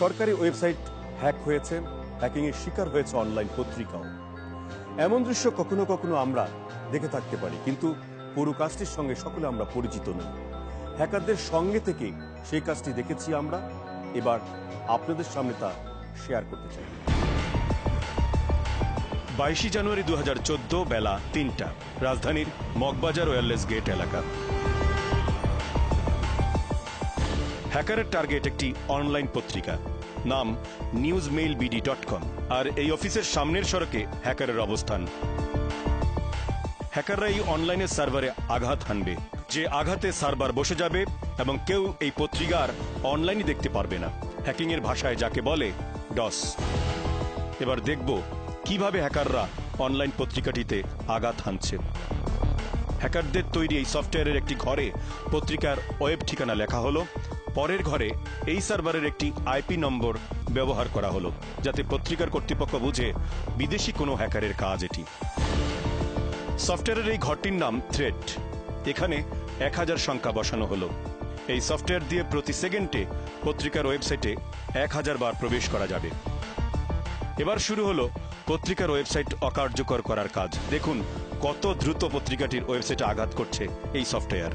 সরকারি website hack হয়েছে hacking এর শিকার হয়েছে অনলাইন পত্রিকাও। এমন দৃশ্য কখনো কখনো আমরা দেখে থাকতে পারি, কিন্তু পুরো কাজটির সঙ্গে সকলে আমরা পরিচিত নই। হ্যাকারদের সঙ্গে থেকে সেই কাজটি দেখেছি আমরা। এবার আপনাদের সামনে তা শেয়ার করতে চাই। বাইশে জানুয়ারি দু হাজার চোদ্দ বেলা তিনটা, রাজধানীর মগবাজার ওয়্যারলেস গেট এলাকা। হ্যাকারের টার্গেট একটি অনলাইন পত্রিকা। নাম news mail BD dot com আর এই অফিসের সামনের সড়কে হ্যাকারের অবস্থান। হ্যাকাররা এই অনলাইনের সার্ভারে আঘাত হানবে। যে আঘাতে সার্ভার বসে যাবে এবং কেউ এই পত্রিকার অনলাইনে দেখতে পারবে না। হ্যাকিং এর ভাষায় যাকে বলে ডস এবার দেখব কীভাবে হ্যাকাররা অনলাইন পত্রিকাটিতে আঘাত হানছে। হ্যাকারদের তৈরি এই সফটওয়্যারের একটি ঘরে পত্রিকার ওয়েব ঠিকানা লেখা হলো পরের ঘরে এই সার্ভারের একটি আইপি নম্বর ব্যবহার করা হলো, যাতে পত্রিকার কর্তৃপক্ষ বুঝে বিদেশি কোনো হ্যাকারের কাজ এটি। সফটওয়্যারের এই ঘরটির নাম থ্রেড এখানে এক হাজার সংখ্যা বসানো হলো। এই সফটওয়্যার দিয়ে প্রতি সেকেন্ডে পত্রিকার ওয়েবসাইটে এক হাজার বার প্রবেশ করা যাবে। এবার শুরু হলো পত্রিকার ওয়েবসাইট অকার্যকর করার কাজ। দেখুন কত দ্রুত পত্রিকাটির ওয়েবসাইটে আঘাত করছে এই সফটওয়্যার।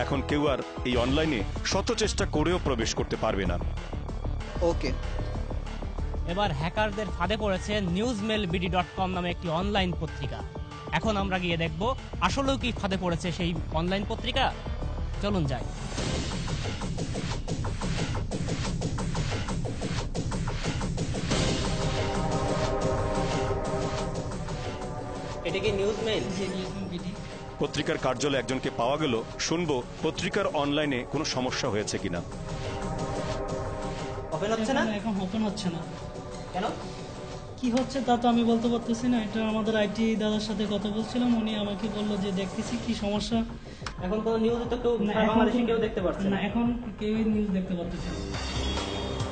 এখন কেউ আর এই অনলাইনে শত চেষ্টা করেও প্রবেশ করতে পারবে না। ওকে। এবার হ্যাকারদের ফাঁদে পড়েছে news mail BD dot com নামে একটি অনলাইন পত্রিকা। এখন আমরা গিয়ে দেখব আসলেও কি ফাঁদে পড়েছে সেই অনলাইন পত্রিকা। চলুন যাই। এটা কি নিউজ মেল পত্রিকার কার্যালয়ে একজনকে পাওয়া গেল শুনব পত্রিকার অনলাইনে কোনো সমস্যা হয়েছে কিনা। ওপেন হচ্ছে না? এখন- ওপেন হচ্ছে না। কেন? কি হচ্ছে তা তো আমি বলতে পারতেছি না। এটা আমাদের আইটি দাদার সাথে কথা বলছিলাম উনি আমাকে বলল যে দেখতেছি কি সমস্যা। এখন কোনো নিউজ তো কেউ এখন বাংলাদেশে কেউ দেখতে পারছে না না। এখন কেউই নিউজ দেখতে পারতেছে না।